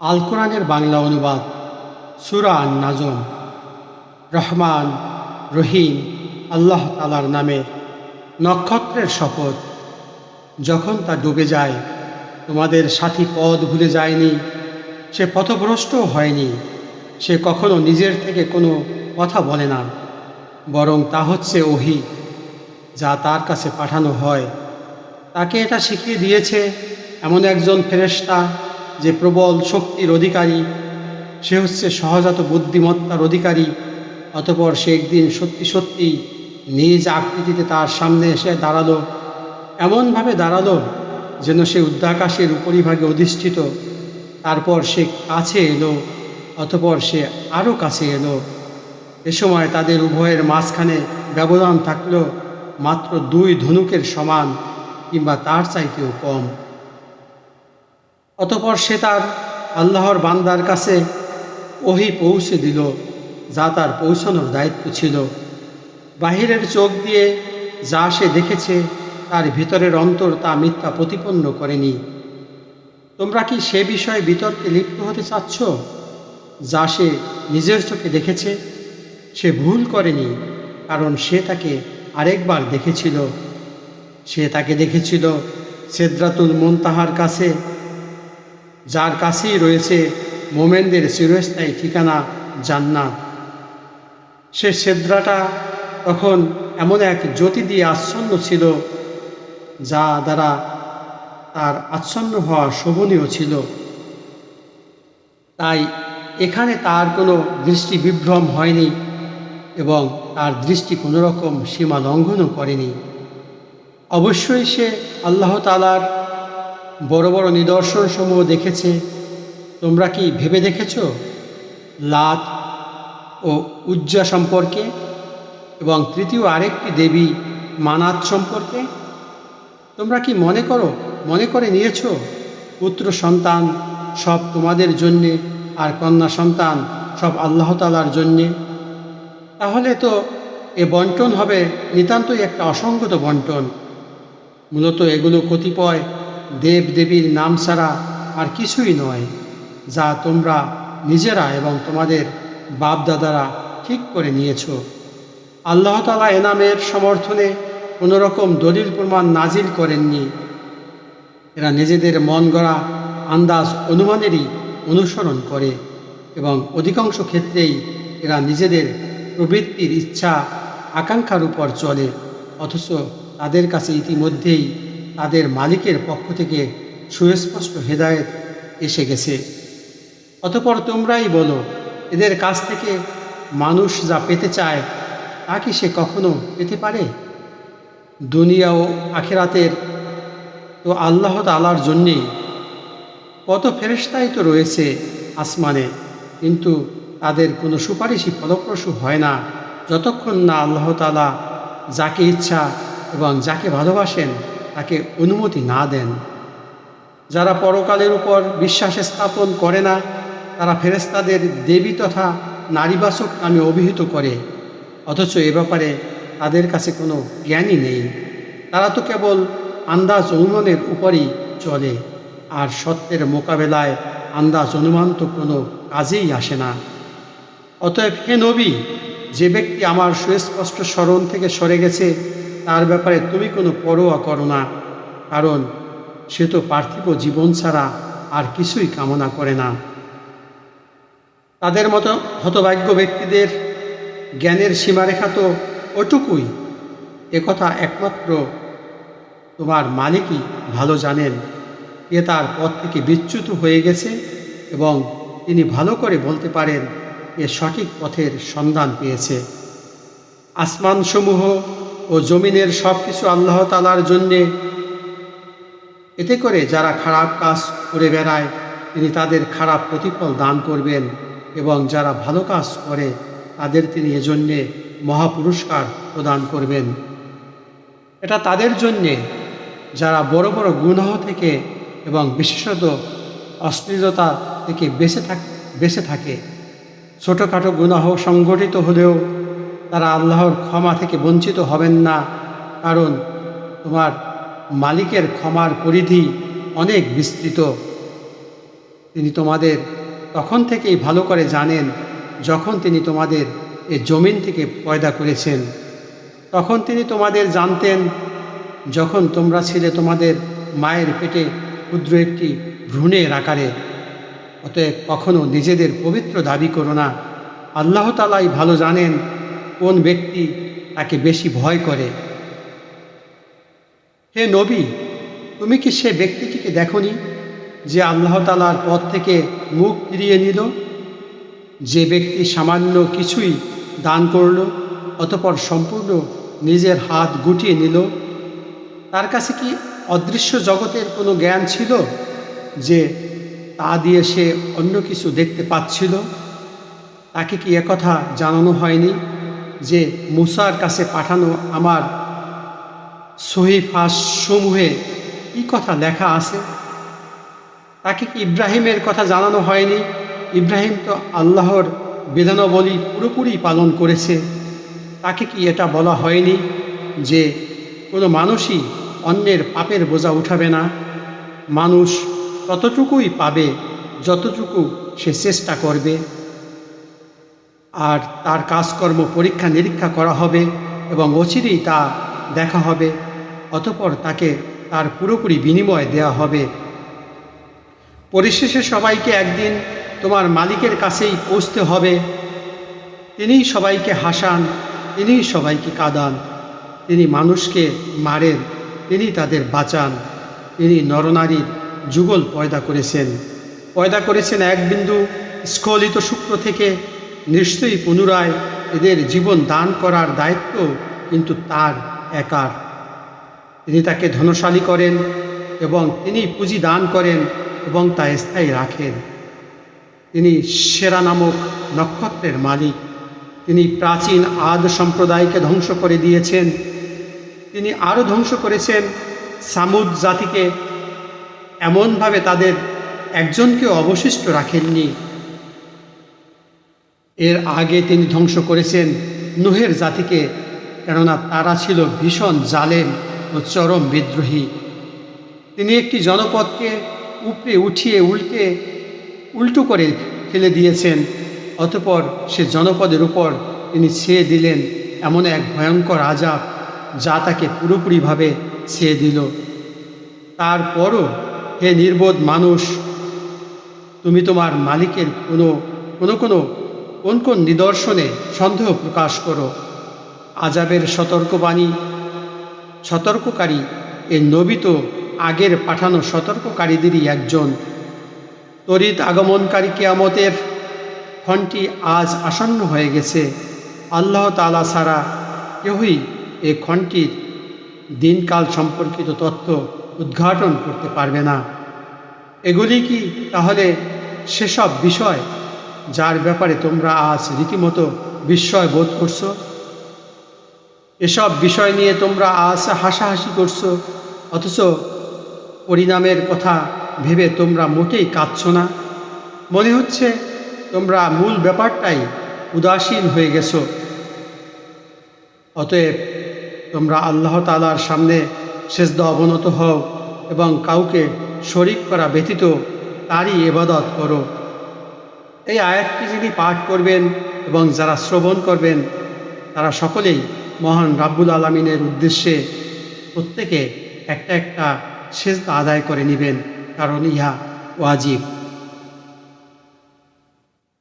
আল কোরআনের বাংলা অনুবাদ, সুরা নাজম রহমান, রহিম, আল্লাহ তালার নামে নক্ষত্রের শপথ। যখন তা ডুবে যায়, তোমাদের সাথী পদ ভুলে যায়নি, সে পথভ্রষ্টও হয়নি, সে কখনো নিজের থেকে কোনো কথা বলে না, বরং তা হচ্ছে ওহি, যা তার কাছে পাঠানো হয়। তাকে এটা শিখিয়ে দিয়েছে এমন একজন ফেরেশতা যে প্রবল শক্তির অধিকারী, সে হচ্ছে সহজাত বুদ্ধিমত্তার অধিকারী, অতপর সে একদিন সত্যি সত্যি নিজ আকৃতিতে তার সামনে এসে দাঁড়াল। এমনভাবে দাঁড়াল যেন সে উদ্যাকাশের উপরিভাগে অধিষ্ঠিত। তারপর সে কাছে এলো, অতপর সে আরও কাছে এলো। এ সময় তাদের উভয়ের মাঝখানে ব্যবধান থাকল মাত্র দুই ধনুকের সমান কিংবা তার চাইতেও কম। অতপর সে তার আল্লাহর বান্দার কাছে ওহি পৌঁছে দিল, যা তার পৌঁছানোর দায়িত্ব ছিল। বাহিরের চোখ দিয়ে যা সে দেখেছে, তার ভিতরের অন্তর তা মিথ্যা প্রতিপন্ন করেনি। তোমরা কি সে বিষয়ে বিতর্কে লিপ্ত হতে চাচ্ছ? যা সে নিজের চোখে দেখেছে, সে ভুল করেনি, কারণ সে তাকে আরেকবার দেখেছিল। সে তাকে দেখেছিল সেদ্রাতুল মুনতাহার কাছে যার কাছেই রয়েছে মোমেনদের চিরস্থায়ী ঠিকানা জান্নাত। সে সেদ্রাটা তখন এমন এক জ্যোতি দিয়ে আচ্ছন্ন ছিল, যা দ্বারা তার আচ্ছন্ন হওয়া শোভনীয় ছিল। তাই এখানে তার কোনো দৃষ্টি বিভ্রম হয়নি এবং তার দৃষ্টি কোনো রকম সীমা লঙ্ঘনও করেনি। অবশ্যই সে আল্লাহ তালার বড় বড় নিদর্শনসমূহ দেখেছে। তোমরা কি ভেবে দেখেছ? লাত ও উজ্জা সম্পর্কে এবং তৃতীয় আরেকটি দেবী মানাত সম্পর্কে? তোমরা কি মনে করো, মনে করে নিয়েছ? পুত্র সন্তান সব তোমাদের জন্যে আর কন্যা সন্তান সব আল্লাহ তালার জন্যে? তাহলে তো এ বন্টন হবে নিতান্তই একটা অসঙ্গত বন্টন। মূলত এগুলো কতিপয় দেব দেবীর নাম ছাড়া আর কিছুই নয়, যা তোমরা নিজেরা এবং তোমাদের বাপদাদারা ঠিক করে নিয়েছ। আল্লাহ তালা এনামের সমর্থনে কোনো রকম দলিল প্রমাণ নাজিল করেননি। এরা নিজেদের মন গড়া আন্দাজ অনুমানেরই অনুসরণ করে এবং অধিকাংশ ক্ষেত্রেই এরা নিজেদের প্রবৃত্তির ইচ্ছা, আকাঙ্ক্ষার উপর চলে, অথচ তাদের কাছে ইতিমধ্যেই তাদের মালিকের পক্ষ থেকে সুস্পষ্ট হেদায়েত এসে গেছে। অতপর তোমরাই বলো, এদের কাছ থেকে মানুষ যা পেতে চায়, তা কি সে কখনো পেতে পারে? দুনিয়া ও আখেরাতের তো আল্লাহ তালার জন্যেই কত ফেরেস্তাই তো রয়েছে আসমানে, কিন্তু তাদের কোনো সুপারিশই ফলপ্রসূ হয় না, যতক্ষণ না আল্লাহ তালা যাকে ইচ্ছা এবং যাকে ভালোবাসেন তাকে অনুমতি না দেন। যারা পরকালের উপর বিশ্বাস স্থাপন করে না, তারা ফেরেস্তাদের দেবী তথা নারীবাচক নামে অভিহিত করে। অথচ এ ব্যাপারে তাদের কাছে কোনো জ্ঞানই নেই। তারা তো কেবল আন্দাজ অনুমানের উপরই চলে, আর সত্যের মোকাবেলায় আন্দাজ অনুমান তো কোনো কাজেই আসে না। অতএব হে নবী, যে ব্যক্তি আমার সুস্পষ্ট স্মরণ থেকে সরে গেছে তার ব্যাপারে তুমি কোনো পরোয়া করো না, কারণ সে তো পার্থিব জীবন ছাড়া আর কিছুই কামনা করে না। তাদের মতো হতভাগ্য ব্যক্তিদের জ্ঞানের সীমারেখা তো ওটুকুই। একথা একমাত্র তোমার মালিকই ভালো জানেন। এ তার পথ থেকে বিচ্যুত হয়ে গেছে এবং তিনি ভালো করে বলতে পারেন, এ সঠিক পথের সন্ধান পেয়েছে। আসমানসমূহ ও জমিনের সব কিছু আল্লাহ তালার জন্যে। এতে করে যারা খারাপ কাজ করে বেড়ায়, তিনি তাদের খারাপ প্রতিফল দান করবেন এবং যারা ভালো কাজ করে, তাদের তিনি এজন্যে মহাপুরস্কার প্রদান করবেন। এটা তাদের জন্যে যারা বড় বড় গুনাহ থেকে এবং বিশেষত অশ্লীলতা থেকে বেঁচে থাক, বেঁচে থাকে। ছোটোখাটো গুনাহ সংগঠিত হলেও তারা আল্লাহর ক্ষমা থেকে বঞ্চিত হবেন না। কারণ তোমার মালিকের ক্ষমার পরিধি অনেক বিস্তৃত। তিনি তোমাদের তখন থেকেই ভালো করে জানেন, যখন তিনি তোমাদের এ জমিন থেকে পয়দা করেছেন। তখন তিনি তোমাদের জানতেন, যখন তোমরা ছিলে তোমাদের মায়ের পেটে ক্ষুদ্র একটি ভ্রূণের আকারে। অতএব কখনো নিজেদের পবিত্র দাবি করো না। আল্লাহ তালাই ভালো জানেন কোন ব্যক্তি তাকে বেশি ভয় করে? হে নবী, তুমি কি সে ব্যক্তিটিকে দেখনি যে আল্লাহ তালার পথ থেকে মুখ ফিরিয়ে নিল? যে ব্যক্তি সামান্য কিছুই দান করল, অতপর সম্পূর্ণ নিজের হাত গুটিয়ে নিল? তার কাছে কি অদৃশ্য জগতের কোনো জ্ঞান ছিল যে তা দিয়ে সে অন্য কিছু দেখতে পাচ্ছিল? তাকে কি একথা জানানো হয়নি? যে মুসার কাছে পাঠানো আমার সহিফাস সমূহে কী কথা লেখা আছে? তাকে কি ইব্রাহিমের কথা জানানো হয়নি? ইব্রাহিম তো আল্লাহর বেদনাবলী পুরোপুরি পালন করেছে। তাকে কি এটা বলা হয়নি যে কোনো মানুষই অন্যের পাপের বোঝা উঠাবে না? মানুষ ততটুকুই পাবে যতটুকু সে চেষ্টা করবে। আর তার কাজকর্ম পরীক্ষা নিরীক্ষা করা হবে এবং অচিরেই তা দেখা হবে, অতপর তাকে তার পুরোপুরি বিনিময় দেওয়া হবে। পরিশেষে সবাইকে একদিন তোমার মালিকের কাছেই পৌঁছতে হবে। তিনিই সবাইকে হাসান, তিনিই সবাইকে কাঁদান। তিনি মানুষকে মারেন, তিনি তাদের বাঁচান। তিনি নরনারীর যুগল পয়দা করেছেন। পয়দা করেছেন এক বিন্দু স্খলিত শুক্র থেকে নিশ্চয়ই পুনরায় এদের জীবন দান করার দায়িত্ব কিন্তু তার একার। তিনি তাকে ধনশালী করেন এবং তিনি পুঁজি দান করেন এবং তা স্থায়ী রাখেন। তিনি সেরা নামক নক্ষত্রের মালিক। তিনি প্রাচীন আদ সম্প্রদায়কে ধ্বংস করে দিয়েছেন। তিনি আরও ধ্বংস করেছেন সামুদ জাতিকে। এমনভাবে তাদের একজনকেও অবশিষ্ট রাখেননি। এর আগে তিনি ধ্বংস করেছেন নুহের জাতিকে, কেননা তারা ছিল ভীষণ জালেম ও চরম বিদ্রোহী। তিনি একটি জনপদকে উপরে উঠিয়ে উল্টে, উল্টো করে ফেলে দিয়েছেন, অতপর সে জনপদের উপর তিনি ছেয়ে দিলেন এমন এক ভয়ঙ্কর আজাব যা তাকে পুরোপুরিভাবে ছেয়ে দিল। তারপরও হে নির্বোধ মানুষ, তুমি তোমার মালিকের কোনো কোনো কোনো কোন কোন নিদর্শনে সন্দেহ প্রকাশ করো? আজাবের সতর্কবাণী। সতর্ককারী। এ নবী তো আগের পাঠানো সতর্ককারীদেরই একজন। তড়িৎ আগমনকারী কেয়ামতের ক্ষণটি আজ আসন্ন হয়ে গেছে। আল্লাহ তালা ছাড়া কেউই এ ক্ষণটির দিনকাল সম্পর্কিত তথ্য উদ্ঘাটন করতে পারবে না। এগুলি কি তাহলে সেসব বিষয় যার ব্যাপারে তোমরা আজ রীতিমতো বিস্ময় বোধ করছ? এসব বিষয় নিয়ে তোমরা আজ হাসাহাসি করছ, অথচ পরিণামের কথা ভেবে তোমরা মোটেই কাঁদছ না। মনে হচ্ছে তোমরা মূল ব্যাপারটাই উদাসীন হয়ে গেছো। অতএব তোমরা আল্লাহ তালার সামনে সেজদ অবনত হও এবং কাউকে শরিক করা ব্যতীত তারই এবাদত করো। এই আয়াতটি যিনি পাঠ করবেন এবং যারা শ্রবণ করবেন, তারা সকলেই মহান রাব্বুল আলমিনের উদ্দেশ্যে প্রত্যেকে একটা একটা সেজদা আদায় করে নেবেন, কারণ ইহা ওয়াজিব।